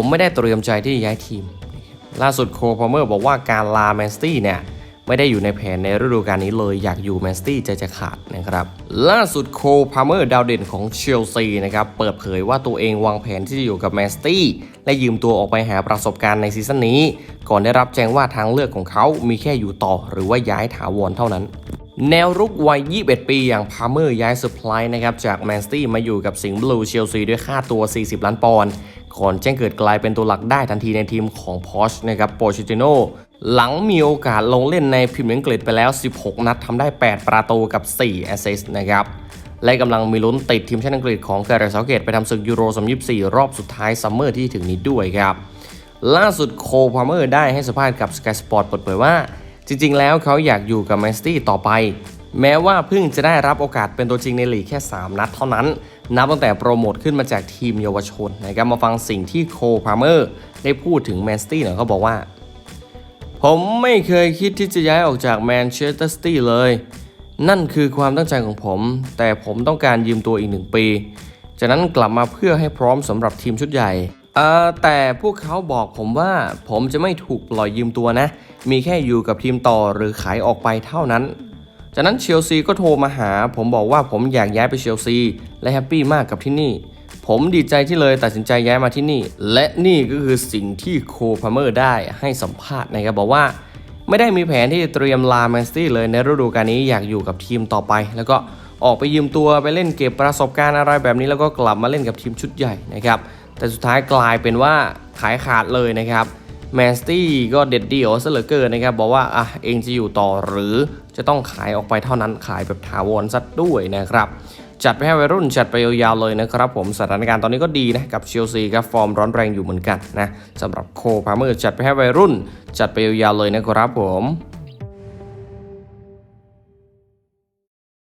ผมไม่ได้เตรียมใจที่จะย้ายทีม ล่าสุดโคพาเมอร์บอกว่าการลาแมนสตี้เนี่ยไม่ได้อยู่ในแผนในฤดูกาลนี้เลยอยากอยู่แมนสตี้ใจจะขาดนะครับ ล่าสุดโคพาเมอร์ดาวเด่นของเชลซีนะครับเปิดเผยว่าตัวเองวางแผนที่จะอยู่กับแมนสตี้และยืมตัวออกไปหาประสบการณ์ในซีซั่นนี้ ก่อนได้รับแจ้งว่าทางเลือกของเขามีแค่อยู่ต่อ หรือว่าย้ายถาวรเท่านั้น แนวรุกวัย 21 ปีอย่างพาเมอร์ย้ายเซอร์ไพรส์นะครับจากแมนสตี้มาอยู่กับสิงห์บลูเชลซีด้วยค่าตัว 40 ล้านปอนด์ ก่อนแจ้งเกิดกลายเป็นตัวหลักได้ทันทีในทีมของพอชนะครับโปชิติโนหลังมีโอกาสลงเล่นในพรีเมียร์อังกฤษไปแล้ว 16 นัดทำได้ 8 ประตูกับ 4 แอสซิสต์นะครับและกำลังมีลุ้นติดทีมชาติอังกฤษของแกเรเซาเกตไปทำศึกยูโร2024 รอบสุดท้ายซัมเมอร์ที่ถึงนี้ด้วยครับ ล่าสุดโคพาเมอร์ได้ให้สัมภาษณ์กับ Sky Sport เปิดเผยว่า จริงๆ แล้วเขาอยากอยู่กับแมนสตี้ต่อไป แม้ว่าเพิ่งจะได้รับโอกาสเป็นตัวจริงในลีกแค่ 3 นัดเท่านั้น นับตั้งแต่โปรโมทขึ้นมาจากทีมเยาวชนนะครับมาฟังสิ่งที่โคพาเมอร์ได้พูดถึงแมนสตี้หน่อยเขาบอกว่า ผมไม่เคยคิดที่จะย้ายออกจากแมนเชสเตอร์ซิตี้เลย นั่นคือความตั้งใจของผม แต่ผมต้องการยืมตัวอีกหนึ่งปี จากนั้นกลับมาเพื่อให้พร้อมสำหรับทีมชุดใหญ่แต่พวกเขาบอกผมว่าผมจะไม่ถูกปล่อยยืมตัวนะ มีแค่อยู่กับทีมต่อหรือขายออกไปเท่านั้น จากนั้นเชลซีก็โทรมาหา ผมบอกว่าผมอยากย้ายไปเชลซีและแฮปปี้มากกับที่นี่ ผมดีใจที่เลยตัดสินใจย้ายมาที่นี่ และนี่ก็คือสิ่งที่โคพาเมอร์ได้ให้สัมภาษณ์นะครับบอกว่า ไม่ได้มีแผนที่จะเตรียมลาแมนสตี้เลยในฤดูกาลนี้อยากอยู่กับทีมต่อไป แล้วก็ออกไปยืมตัวไปเล่นเก็บประสบการณ์อะไรแบบนี้แล้วก็กลับมาเล่นกับทีมชุดใหญ่นะครับแต่สุดท้ายกลายเป็นว่าขายขาดเลยนะครับ แมสตี้ก็เด็ดเดี่ยวซะเหลือเกินนะครับ บอกว่าอะเองจะอยู่ต่อหรือจะต้องขายออกไปเท่านั้นขายแบบถาวรซะด้วยนะครับจัดไปให้วัยรุ่นจัดไปยาวๆเลยนะครับผมสถานการณ์ตอนนี้ก็ดีนะกับเชลซีครับฟอร์มร้อนแรงอยู่เหมือนกันนะสำหรับโคพาเมอร์จัดไปให้วัยรุ่น จัดไปยาวๆเลยนะครับผม